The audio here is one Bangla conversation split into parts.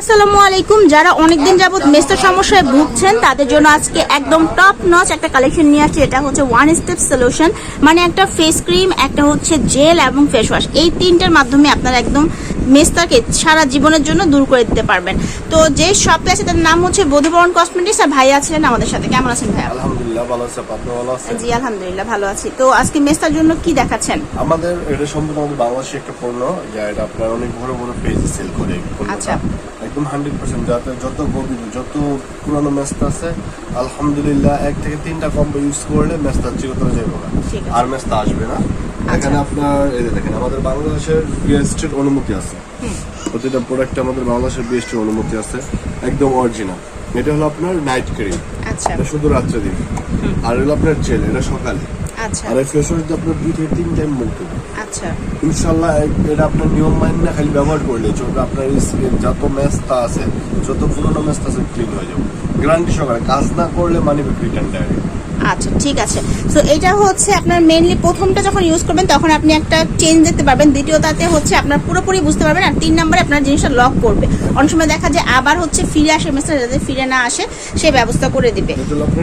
আসসালামু আলাইকুম। যারা অনেকদিন যাবত মেস্তার সমস্যায় ভুগছেন তাদের জন্য আজকে একদম টপ নচ একটা কালেকশন নিয়ে আসছে। এটা হচ্ছে ওয়ান স্টেপ সলিউশন মানে একটা ফেস ক্রিম একটা হচ্ছে জেল এবং ফেস ওয়াশ এই তিনটার মাধ্যমে আপনারা একদম মেস্তাকে সারা জীবনের জন্য দূর করে দিতে পারবেন। তো যে শপে আছে তার নাম হচ্ছে বধুবরণ কসমেটিক্স আর ভাইয়া ছিলেন আমাদের সাথে। কেমন আছেন ভাই আলহামদুলিল্লাহ ভালো আছে আপনি ভালো আছেন? জি আলহামদুলিল্লাহ ভালো আছি। তো আজকে মেস্তার জন্য কি দেখাচ্ছেন? আমাদের এটা সম্পূর্ণ আমাদের বাংলাদেশে একটা পণ্য। যা এটা আপনার অনেক বড় বড় পেজে সেল করে আচ্ছা। একদম হান্ড্রেড পার্সেন্ট যাতে যত গভীর যত পুরানো মেস্তা আছে আলহামদুলিল্লাহ এক থেকে তিনটা কম্বো ইউজ করলে মেস্তা চিরতরে যাবে না। আর মেস্তা আসবে না। এখানে আপনার এই যে দেখেন আমাদের বাংলাদেশের বিএসটির অনুমতি আছে। প্রতিটা প্রোডাক্ট আমাদের বাংলাদেশের বিএসটির অনুমতি আছে। একদম অরিজিনাল এটা হলো আপনার নাইট ক্রিম আচ্ছা। এটা শুধু রাত্রে দিন। আর হলো আপনার জেল এটা সকালে। আচ্ছা। আর এই ফেস ওয়াশ আপনার দুই থেকে তিন টাইম মুখ আচ্ছা। ইনশাল্লাহ এটা আপনার নিয়ম মাইন না খালি ব্যবহার করলে চলবে। আপনার স্কিন যত মেস্তা আছে যত পুরোনো মেস্তা আছে ক্লিন হয়ে যাবে। গ্যারান্টি সহকারে কাজ না করলে মানি ব্যাক রিটার্ন ডাইরেক্ট ঠিক আছে। সো এটা হচ্ছে আপনার মেনলি প্রথমটা যখন ইউজ করবেন তখন আপনি একটা চেঞ্জ দেখতে পারবেন। দ্বিতীয়টাতে হচ্ছে আপনার পুরোপুরি বুঝতে পারবেন আর তিন নম্বরে আপনার জিনিসটা লক করবে। অনেক সময় দেখা যায় আবার হচ্ছে ফিরে আসে মেসেজ যাতে ফিরে না আসে সে ব্যবস্থা করে দিবে।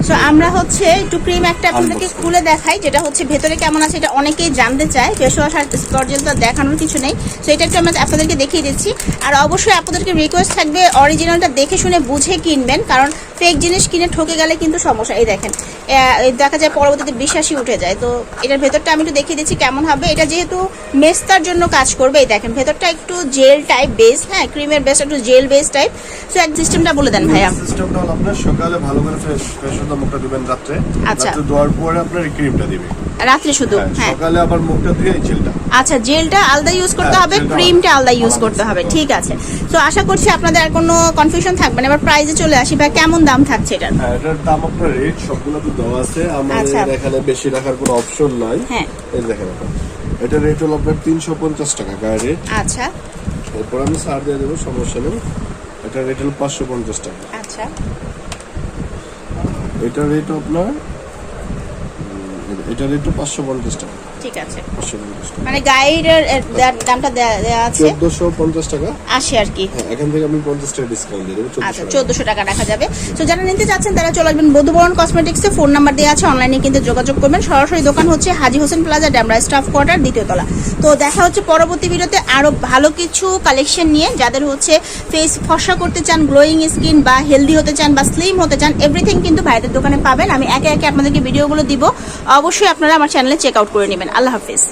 তো আমরা হচ্ছে একটু ক্রিম একটা আপনাদেরকে. খুলে দেখাই যেটা হচ্ছে ভেতরে কেমন আছে এটা অনেকেই জানতে চায়। ফেস ওয়াশ আর স্কর্জেল তো দেখানোর কিছু নেই। তো এটা একটু আমরা আপনাদেরকে দেখিয়ে দিচ্ছি। আর অবশ্যই আপনাদেরকে রিকোয়েস্ট থাকবে অরিজিনালটা দেখে শুনে বুঝে কিনবেন কারণ ফেক জিনিস কিনে ঠকে গেলে কিন্তু সমস্যা। এই দেখেন দেখা যায় পরবর্তীতে বিশ্বাসই উঠে যায়। তো এটার ভেতরটা আমি একটু দেখিয়ে দিচ্ছি কেমন হবে। এটা যেহেতু মেস্তার জন্য কাজ করবে এই দেখেন ভেতরটা একটু জেল টাইপ বেস হ্যাঁ ক্রিমের বেস একটু জেল বেস টাইপ সো এক সিস্টেমটা বলে দেন ভাইয়া। সিস্টেমটা হলো আপনার সকালে ভালো করে ফ্রেশ ফ্রেশ মুখটা দিবেন রাতে আচ্ছা। ধোয়ার পরে আপনার ক্রিমটা দিবে। রাত্রে শুধু হ্যাঁ, হ্যাঁ। সকালে আবার মুখটা ধুয়ে জেলটা আচ্ছা জেলটা আলাদা ইউজ করতে হবে ক্রিমটা আলাদা ইউজ করতে হবে ঠিক আছে। তো আশা করছি আপনাদের আর কোনো কনফিউশন থাকবে না। এবার প্রাইজে চলে আসি বা কেমন দাম থাকছে এটার? হ্যাঁ এটার দাম আপনার রেট সবগুলো তো দেওয়া আছে। আচ্ছা। আমাদের এখানে বেশি রাখার কোনো অপশন নাই। হ্যাঁ। এই দেখেন এটা রেট হলো আপনার তিনশো পঞ্চাশ টাকা গায়ে রেট আচ্ছা। এরপর আমি সার দিয়ে দেবো সমস্যা নেই। এটা রেট হলো পাঁচশো পঞ্চাশ টাকা। আচ্ছা। এটা রেট আপনার উম, এটা রেট পাঁচশো পঞ্চাশ টাকা ঠিক আছে। পাঁচশো পঞ্চাশ টাকা মানে গাইডের দামটা দেয়া দেয়া আছে? চোদ্দশো পঞ্চাশ টাকা। আসে আর কি। হ্যাঁ এখান থেকে আমি পঞ্চাশ টাকা ডিসকাউন্ট দিয়ে দেবো আচ্ছা চোদ্দশো চোদ্দশো টাকা রাখা যাবে। তো যারা নিতে চাচ্ছেন তারা চলে আসবেন বধুবরণ কসমেটিক্সে। ফোন নাম্বার দেওয়া আছে অনলাইনে কিন্তু যোগাযোগ করবেন। সরাসরি দোকান হচ্ছে Haji Hossain Plaza Demra staff quarter দ্বিতীয় তলা। তো দেখা হচ্ছে পরবর্তী ভিডিওতে আরও ভালো কিছু কালেকশন নিয়ে। যাদের হচ্ছে ফেস ফসা করতে চান গ্লোয়িং স্কিন বা হেলদি হতে চান বা স্লিম হতে চান এভরিথিং কিন্তু ভাইদের দোকানে পাবেন। আমি একে একে আপনাদেরকে ভিডিওগুলো দিব। অবশ্যই আপনারা আমার চ্যানেলে চেক আউট করে নেবেন। আল্লাহ হাফিজ।